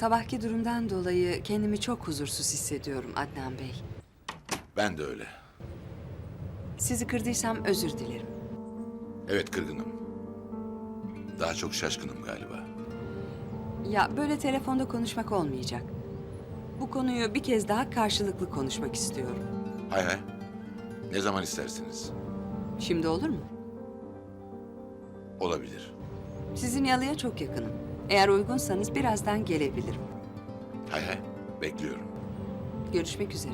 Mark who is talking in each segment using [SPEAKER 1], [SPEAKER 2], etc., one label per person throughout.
[SPEAKER 1] Sabahki durumdan dolayı kendimi çok huzursuz hissediyorum Adnan Bey.
[SPEAKER 2] Ben de öyle.
[SPEAKER 1] Sizi kırdıysam özür dilerim.
[SPEAKER 2] Evet kırgınım. Daha çok şaşkınım galiba.
[SPEAKER 1] Ya böyle telefonda konuşmak olmayacak. Bu konuyu bir kez daha karşılıklı konuşmak istiyorum.
[SPEAKER 2] Hay hay. Ne zaman istersiniz?
[SPEAKER 1] Şimdi olur mu?
[SPEAKER 2] Olabilir.
[SPEAKER 1] Sizin yalıya çok yakınım. Eğer uygunsanız birazdan gelebilirim.
[SPEAKER 2] Hay hay. Bekliyorum.
[SPEAKER 1] Görüşmek üzere.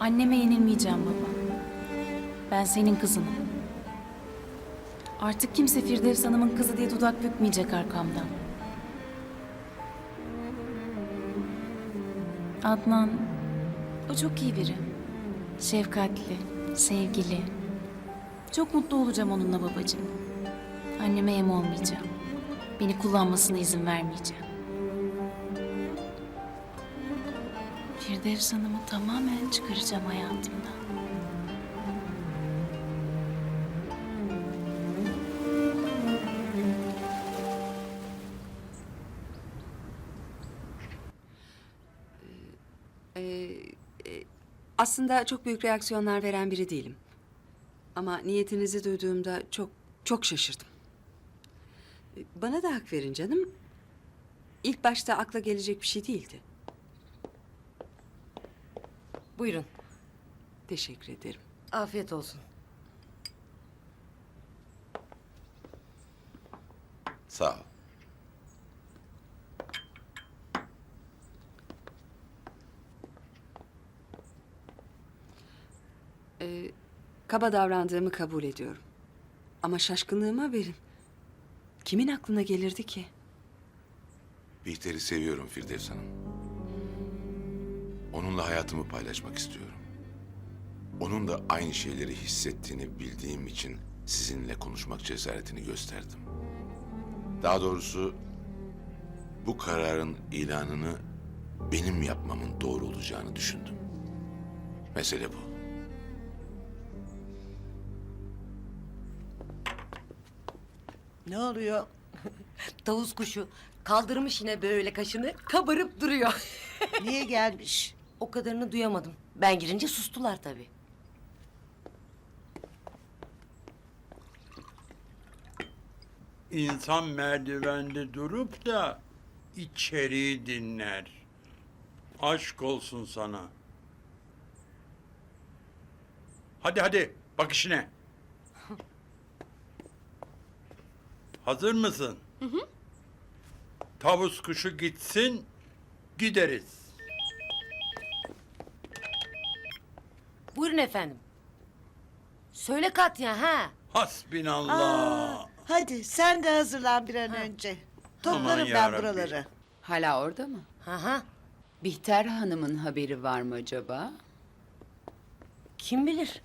[SPEAKER 3] Anneme yenilmeyeceğim baba. Ben senin kızınım. Artık kimse Firdevs Hanım'ın kızı diye dudak bükmeyecek arkamdan. Adnan, o çok iyi biri. Şefkatli, sevgili. Çok mutlu olacağım onunla babacığım. Anneme yem olmayacağım. Beni kullanmasına izin vermeyeceğim. Firdevs Hanım'ı tamamen çıkaracağım hayatımdan.
[SPEAKER 1] Aslında çok büyük reaksiyonlar veren biri değilim. Ama niyetinizi duyduğumda çok çok şaşırdım. Bana da hak verin canım. İlk başta akla gelecek bir şey değildi.
[SPEAKER 4] Buyurun.
[SPEAKER 1] Teşekkür ederim.
[SPEAKER 4] Afiyet olsun.
[SPEAKER 2] Sağ ol.
[SPEAKER 1] Kaba davrandığımı kabul ediyorum. Ama şaşkınlığıma verin. Kimin aklına gelirdi ki?
[SPEAKER 2] Bihter'i seviyorum Firdevs Hanım. Onunla hayatımı paylaşmak istiyorum. Onun da aynı şeyleri hissettiğini bildiğim için sizinle konuşmak cesaretini gösterdim. Daha doğrusu bu kararın ilanını benim yapmamın doğru olacağını düşündüm. Mesele bu.
[SPEAKER 4] Ne oluyor? Tavus kuşu kaldırmış yine böyle kaşını kabarıp duruyor.
[SPEAKER 5] Niye gelmiş?
[SPEAKER 4] o kadarını duyamadım. Ben girince sustular tabii.
[SPEAKER 6] İnsan merdivende durup da içeriği dinler. Aşk olsun sana. Hadi hadi bak işine. Hazır mısın? Hı hı. Tavus kuşu gitsin, gideriz.
[SPEAKER 4] Buyurun efendim. Söyle Katya ha.
[SPEAKER 6] Hasbinallah.
[SPEAKER 5] Hadi sen de hazırlan bir an önce. Toplarım
[SPEAKER 6] Aman
[SPEAKER 5] ben buraları.
[SPEAKER 7] Hala orada mı?
[SPEAKER 4] Ha ha.
[SPEAKER 7] Bihter Hanım'ın haberi var mı acaba?
[SPEAKER 4] Kim bilir?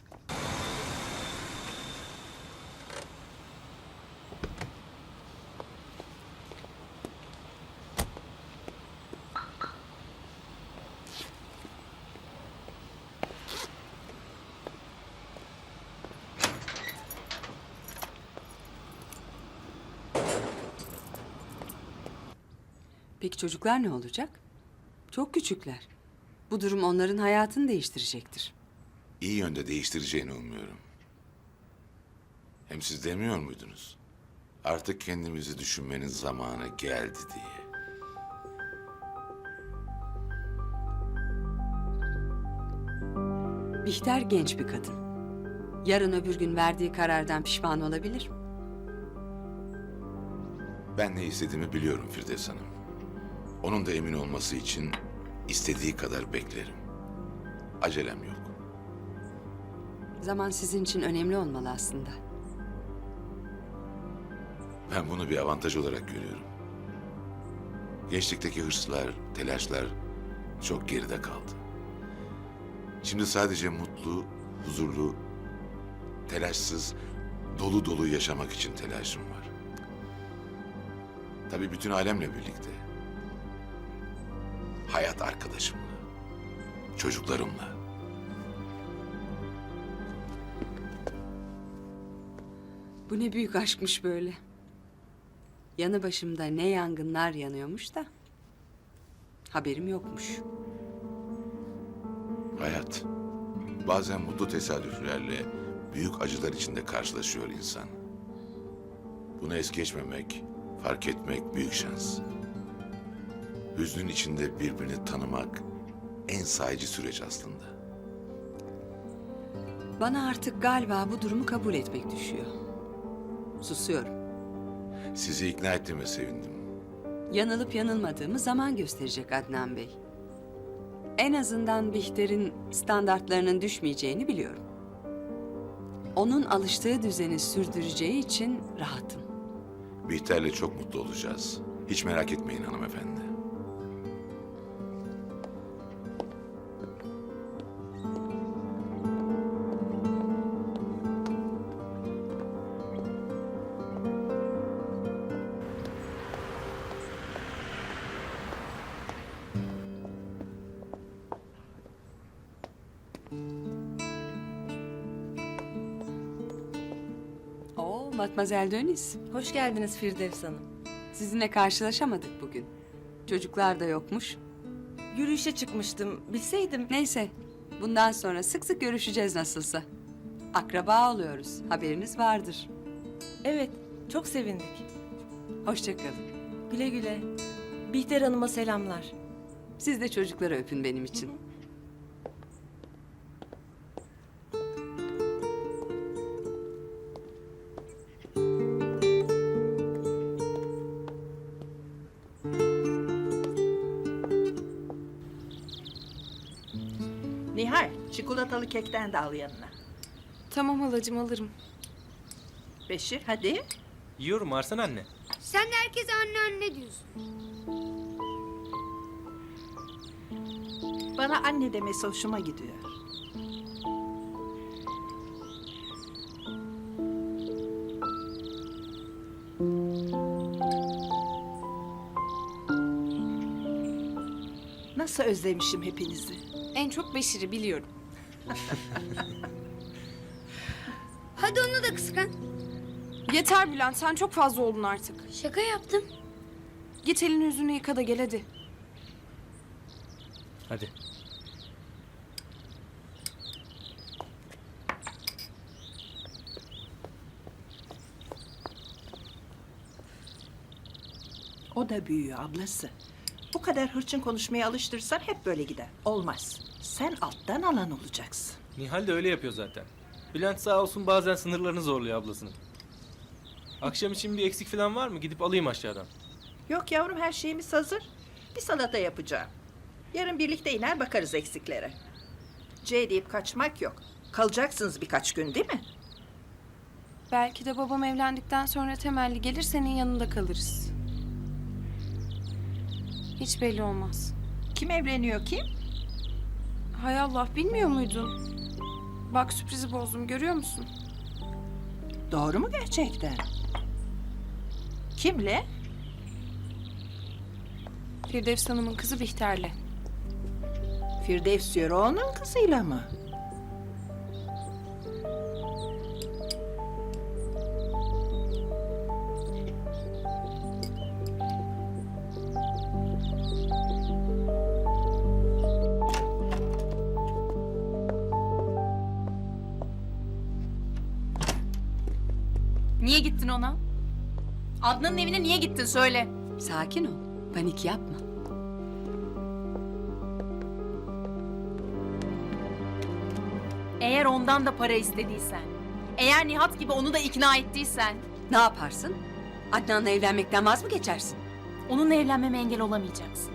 [SPEAKER 1] Peki çocuklar ne olacak? Çok küçükler. Bu durum onların hayatını değiştirecektir.
[SPEAKER 2] İyi yönde değiştireceğini umuyorum. Hem siz demiyor muydunuz? Artık kendimizi düşünmenin zamanı geldi diye.
[SPEAKER 1] Bihter genç bir kadın. Yarın öbür gün verdiği karardan pişman olabilir.
[SPEAKER 2] Ben ne istediğimi biliyorum Firdevs Hanım. Onun da emin olması için istediği kadar beklerim. Acelem yok.
[SPEAKER 1] Zaman sizin için önemli olmalı aslında.
[SPEAKER 2] Ben bunu bir avantaj olarak görüyorum. Gençlikteki hırslar, telaşlar çok geride kaldı. Şimdi sadece mutlu, huzurlu, telaşsız, dolu dolu yaşamak için telaşım var. Tabii bütün alemle birlikte. Hayat arkadaşımla. Çocuklarımla.
[SPEAKER 1] Bu ne büyük aşkmış böyle. Yanı başımda ne yangınlar yanıyormuş da. Haberim yokmuş.
[SPEAKER 2] Hayat. Bazen mutlu tesadüflerle büyük acılar içinde karşılaşıyor insan. Bunu es geçmemek, fark etmek büyük şans. Hüznün içinde birbirini tanımak en sayıcı süreç aslında.
[SPEAKER 1] Bana artık galiba bu durumu kabul etmek düşüyor. Susuyorum.
[SPEAKER 2] Sizi ikna ettiğime sevindim.
[SPEAKER 1] Yanılıp yanılmadığımı zaman gösterecek Adnan Bey. En azından Bihter'in standartlarının düşmeyeceğini biliyorum. Onun alıştığı düzeni sürdüreceği için rahatım.
[SPEAKER 2] Bihter'le çok mutlu olacağız. Hiç merak etmeyin hanımefendi.
[SPEAKER 1] Matmazel Döniz.
[SPEAKER 4] Hoş geldiniz Firdevs Hanım.
[SPEAKER 1] Sizinle karşılaşamadık bugün. Çocuklar da yokmuş.
[SPEAKER 4] Yürüyüşe çıkmıştım. Bilseydim.
[SPEAKER 1] Neyse, bundan sonra sık sık görüşeceğiz nasılsa. Akraba oluyoruz, haberiniz vardır.
[SPEAKER 8] Evet, çok sevindik.
[SPEAKER 1] Hoşçakalın.
[SPEAKER 8] Güle güle. Bihter Hanım'a selamlar.
[SPEAKER 1] Siz de çocukları öpün benim için.
[SPEAKER 5] Nihal, çikolatalı kekten de al yanına.
[SPEAKER 9] Tamam halacığım alırım.
[SPEAKER 5] Beşir, hadi.
[SPEAKER 10] Yiyorum Arsen anne.
[SPEAKER 11] Sen de herkese anne anne diyorsun.
[SPEAKER 5] Bana anne demesi hoşuma gidiyor. Nasıl özlemişim hepinizi.
[SPEAKER 9] En çok Beşir'i biliyorum.
[SPEAKER 11] Hadi onu da kıskan.
[SPEAKER 9] Yeter Bülent sen çok fazla oldun artık.
[SPEAKER 11] Şaka yaptım.
[SPEAKER 9] Git elini yüzünü yıka da gel hadi.
[SPEAKER 10] Hadi.
[SPEAKER 5] O da büyüyor ablası. Bu kadar hırçın konuşmaya alıştırsan hep böyle gider. Olmaz. Sen alttan alan olacaksın.
[SPEAKER 10] Nihal de öyle yapıyor zaten. Bülent sağ olsun bazen sınırlarını zorluyor ablasının. Akşam için bir eksik falan var mı? Gidip alayım aşağıdan.
[SPEAKER 5] Yok yavrum her şeyimiz hazır. Bir salata yapacağım. Yarın birlikte iner bakarız eksiklere. C deyip kaçmak yok. Kalacaksınız birkaç gün değil mi?
[SPEAKER 9] Belki de babam evlendikten sonra temelli gelir senin yanında kalırız. Hiç belli olmaz.
[SPEAKER 5] Kim evleniyor kim?
[SPEAKER 9] Hay Allah bilmiyor muydun? Bak sürprizi bozdum görüyor musun?
[SPEAKER 5] Doğru mu gerçekten? Kimle?
[SPEAKER 9] Firdevs Hanım'ın kızı Bihter'le.
[SPEAKER 5] Firdevs Yoroğlu'nun kızıyla mı?
[SPEAKER 3] Niye gittin ona? Adnan'ın evine niye gittin söyle.
[SPEAKER 1] Sakin ol, panik yapma.
[SPEAKER 3] Eğer ondan da para istediysen, eğer Nihat gibi onu da ikna ettiysen,
[SPEAKER 1] Ne yaparsın? Adnan'la evlenmekten vaz mı geçersin?
[SPEAKER 3] onunla evlenmeme engel olamayacaksın.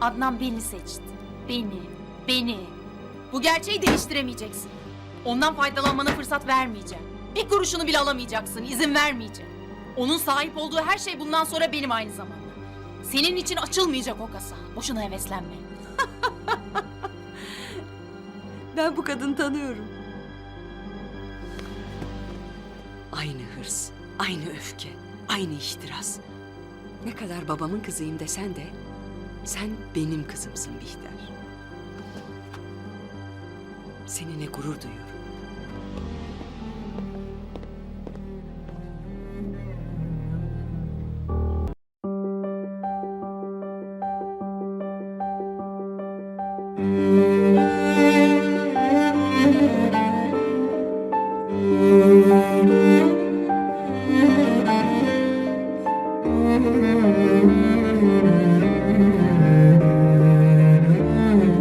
[SPEAKER 3] Adnan beni seçti. Beni, beni. Bu gerçeği değiştiremeyeceksin. Ondan faydalanmana fırsat vermeyeceğim. Bir kuruşunu bile alamayacaksın, izin vermeyeceğim. Onun sahip olduğu her şey bundan sonra benim aynı zamanda. Senin için açılmayacak o kasa. Boşuna heveslenme.
[SPEAKER 1] Ben bu kadını tanıyorum. Aynı hırs, aynı öfke, aynı ihtiras. Ne kadar babamın kızıyım desen de sen benim kızımsın Bihter. Seninle gurur duyuyorum.